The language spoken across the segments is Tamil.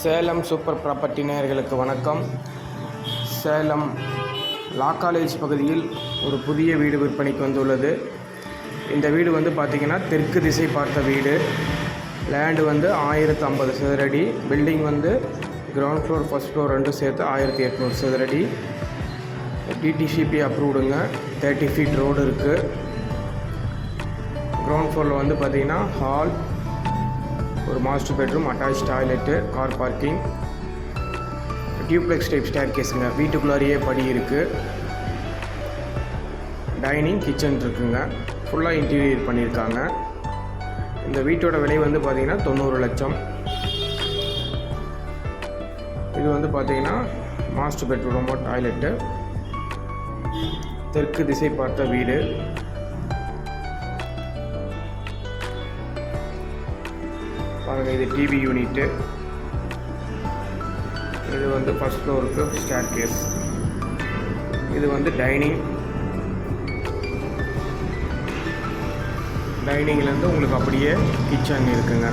சேலம் சூப்பர் ப்ராப்பர்ட்டி நேயர்களுக்கு வணக்கம். சேலம் லா காலேஜ் பகுதியில் ஒரு புதிய வீடு விற்பனைக்கு வந்துள்ளது. இந்த வீடு வந்து பார்த்திங்கன்னா தெற்கு திசை பார்த்த வீடு. லேண்டு வந்து ஆயிரத்து ஐம்பது சதுரடி. பில்டிங் வந்து கிரவுண்ட் ஃப்ளோர் ஃபஸ்ட் ஃப்ளோர் ரெண்டும் சேர்த்து ஆயிரத்தி எட்நூறு சதுரடி. டிடிசிபி அப்ரூவ்டுங்க தேர்ட்டி ஃபீட் ரோடு இருக்குது கிரவுண்ட் ஃப்ளோரில் வந்து பார்த்திங்கன்னா ஹால் ஒரு master bedroom attach toilet car parking duplex type stair கேஸுங்க வீட்டுக்குள்ளாரியே படி இருக்குது டைனிங் கிச்சன் இருக்குங்க. ஃபுல்லாக இன்டீரியர் பண்ணியிருக்காங்க இந்த வீட்டோட விலை வந்து பார்த்திங்கன்னா தொண்ணூறு லட்சம். இது வந்து பார்த்திங்கன்னா மாஸ்டர் பெட்ரூம் டாய்லெட்டு தெற்கு திசை பார்த்த வீடு. பாருங்கள் இது டிவி யூனிட்டு இது வந்து ஃபஸ்ட் ஃப்ளோருக்கு ஸ்டார் கேஸ் இது வந்து டைனிங் டைனிங்லேருந்து உங்களுக்கு அப்படியே கிச்சன் இருக்குங்க.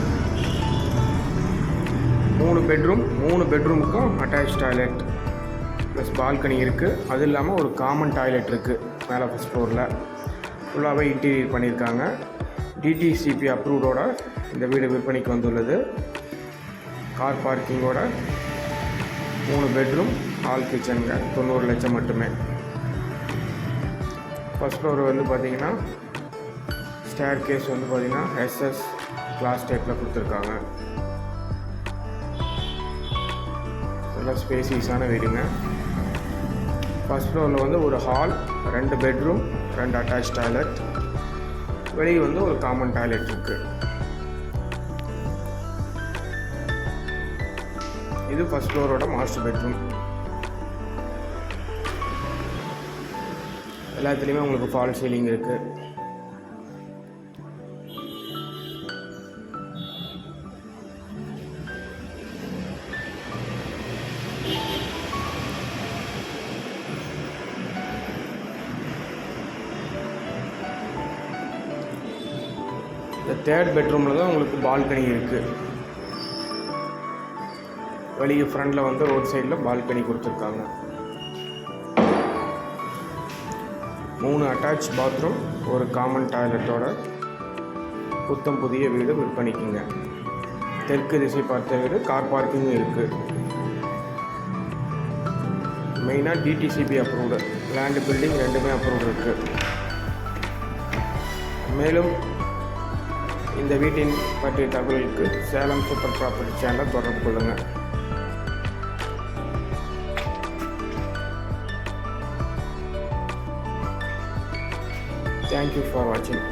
மூணு பெட்ரூம் மூணு பெட்ரூமுக்கும் அட்டாச் டாய்லெட் ப்ளஸ் பால்கனி இருக்குது அது இல்லாமல் ஒரு காமன் டாய்லெட் இருக்குது மேலே ஃபஸ்ட் ஃப்ளோரில் ஃபுல்லாகவே இன்டீரியர் பண்ணியிருக்காங்க. டிடிசிபி அப்ரூவ்டோட இந்த வீடு விற்பனைக்கு வந்துள்ளது. கார் பார்க்கிங்கோட மூணு பெட்ரூம் ஹால் கிச்சனுங்க தொண்ணூறு லட்சம் மட்டுமே. ஃபஸ்ட் ஃப்ளோர் வந்து பார்த்தீங்கன்னா ஸ்டேர் கேஸ் வந்து பார்த்தீங்கன்னா எஸ்எஸ் கிளாஸ் டைப்பில் கொடுத்துருக்காங்க. நல்லா ஸ்பேசியஸான வீடுங்க. ஃபஸ்ட் ஃப்ளோரில் வந்து ஒரு ஹால் ரெண்டு பெட்ரூம் ரெண்டு அட்டாச் டாய்லெட் வெளியே வந்து ஒரு காமன் டாய்லெட் இருக்குது இது ஃபஸ்ட் ஃப்ளோரோட மாஸ்டர் பெட்ரூம் எல்லாத்துலேயுமே உங்களுக்கு ஃபால் சீலிங் இருக்குது இந்த தேர்ட் பெட்ரூமில் தான் உங்களுக்கு பால்கனி இருக்குது வெளியே ஃப்ரண்டில் வந்து ரோட் சைடில் பால்கனி கொடுத்துருக்காங்க. மூணு அட்டாச் பாத்ரூம் ஒரு காமன் டாய்லெட்டோட புத்தம் புதிய வீடு விற்பனைக்குங்க. தெற்கு திசை பார்த்த வீடு கார் பார்க்கிங்கும் இருக்குது மெயினாக டிடிசிபி அப்ரூவ்டு லேண்டு பில்டிங் ரெண்டுமே அப்ரூவ்டு இருக்குது மேலும் இந்த வீட்டின் பற்றிய தகவலுக்கு சேலம் சூப்பர் ப்ராப்பர்ட்டி சேனலை தொடர்பு கொள்ளுங்கள் தேங்க்யூ ஃபார் வாட்சிங்